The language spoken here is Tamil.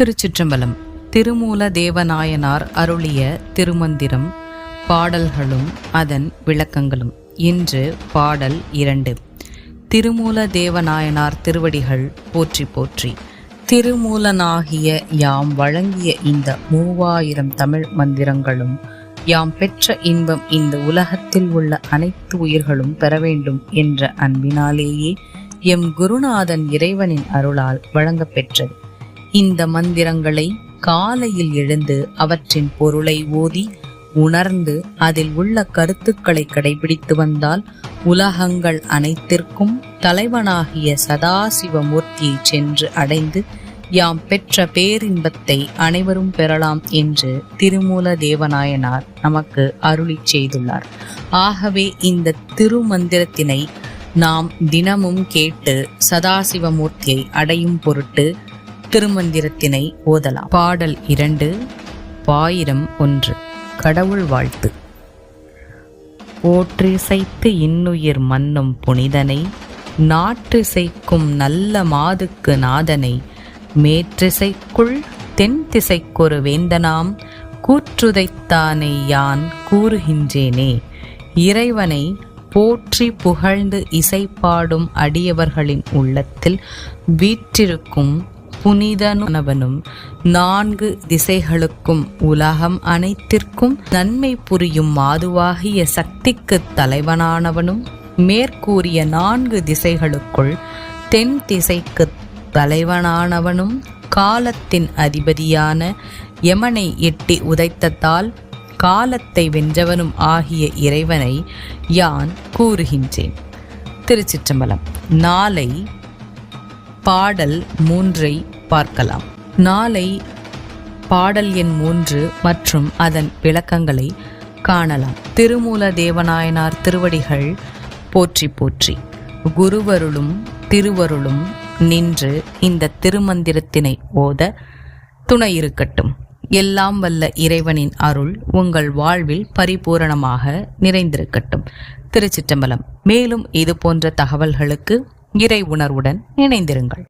திருச்சிற்றம்பலம். திருமூல தேவநாயனார் அருளிய திருமந்திரம் பாடல்களும் அதன் விளக்கங்களும். இன்று பாடல் இரண்டு. திருமூல தேவநாயனார் திருவடிகள் போற்றி போற்றி. திருமூலனாகிய யாம் வழங்கிய இந்த மூவாயிரம் தமிழ் மந்திரங்களும் யாம் பெற்ற இன்பம் இந்த உலகத்தில் உள்ள அனைத்து உயிர்களும் பெற வேண்டும் என்ற அன்பினாலேயே எம் குருநாதன் இறைவனின் அருளால் வழங்கப்பெற்றது இந்த மந்திரங்களை காலையில் எழுந்து அவற்றின் பொருளை ஓதி உணர்ந்து அதில் உள்ள கருத்துக்களை கடைபிடித்து வந்தால் உலகங்கள் அனைத்திற்கும் தலைவனாகிய சதாசிவமூர்த்தியை சென்று அடைந்து யாம் பெற்ற பேரின்பத்தை அனைவரும் பெறலாம் என்று திருமூல தேவநாயனார் நமக்கு அருளி செய்துள்ளார். ஆகவே இந்த திருமந்திரத்தினை நாம் தினமும் கேட்டு சதாசிவமூர்த்தியை அடையும் பொருட்டு திருமந்திரத்தினை ஓதலாம். பாடல் இரண்டு பாயிரம் ஒன்று. கடவுள் வாழ்த்து. போற்றிசைத்து இன்னுயிர் மன்னும் புனிதனை நாற்றிசைக்கும் நல்ல மாதுக்கு நாதனை மேற்றிசைக்குள் தென் திசைக்கொரு வேந்தனாம் கூற்றுதைத்தானே யான் கூறுகின்றேனே. இறைவனை போற்றி புகழ்ந்து இசைப்பாடும் அடியவர்களின் உள்ளத்தில் வீற்றிருக்கும் புனிதனவனும் நான்கு திசைகளுக்கும் உலகம் அனைத்திற்கும் நன்மை புரியும் மாதுவாகிய சக்திக்கு தலைவனானவனும் மேற்கூறிய நான்கு திசைகளுக்குள் தென் திசைக்கு தலைவனானவனும் காலத்தின் அதிபதியான யமனை எட்டி உதைத்ததால் காலத்தை வென்றவனும் ஆகிய இறைவனை யான் கூறுகின்றேன். திருச்சிற்றம்பலம். நாளை பாடல் மூன்றை பார்க்கலாம். நாளை பாடல் எண் மூன்று மற்றும் அதன் விளக்கங்களை காணலாம். திருமூல தேவநாயனார் திருவடிகள் போற்றி போற்றி. குருவருளும் திருவருளும் நின்று இந்த திருமந்திரத்தினை ஓத துணை இருக்கட்டும். எல்லாம் வல்ல இறைவனின் அருள் உங்கள் வாழ்வில் பரிபூரணமாக நிறைந்திருக்கட்டும். திருச்சிற்றம்பலம். மேலும் இது போன்ற தகவல்களுக்கு இறை உணர்வுடன் இணைந்திருங்கள்.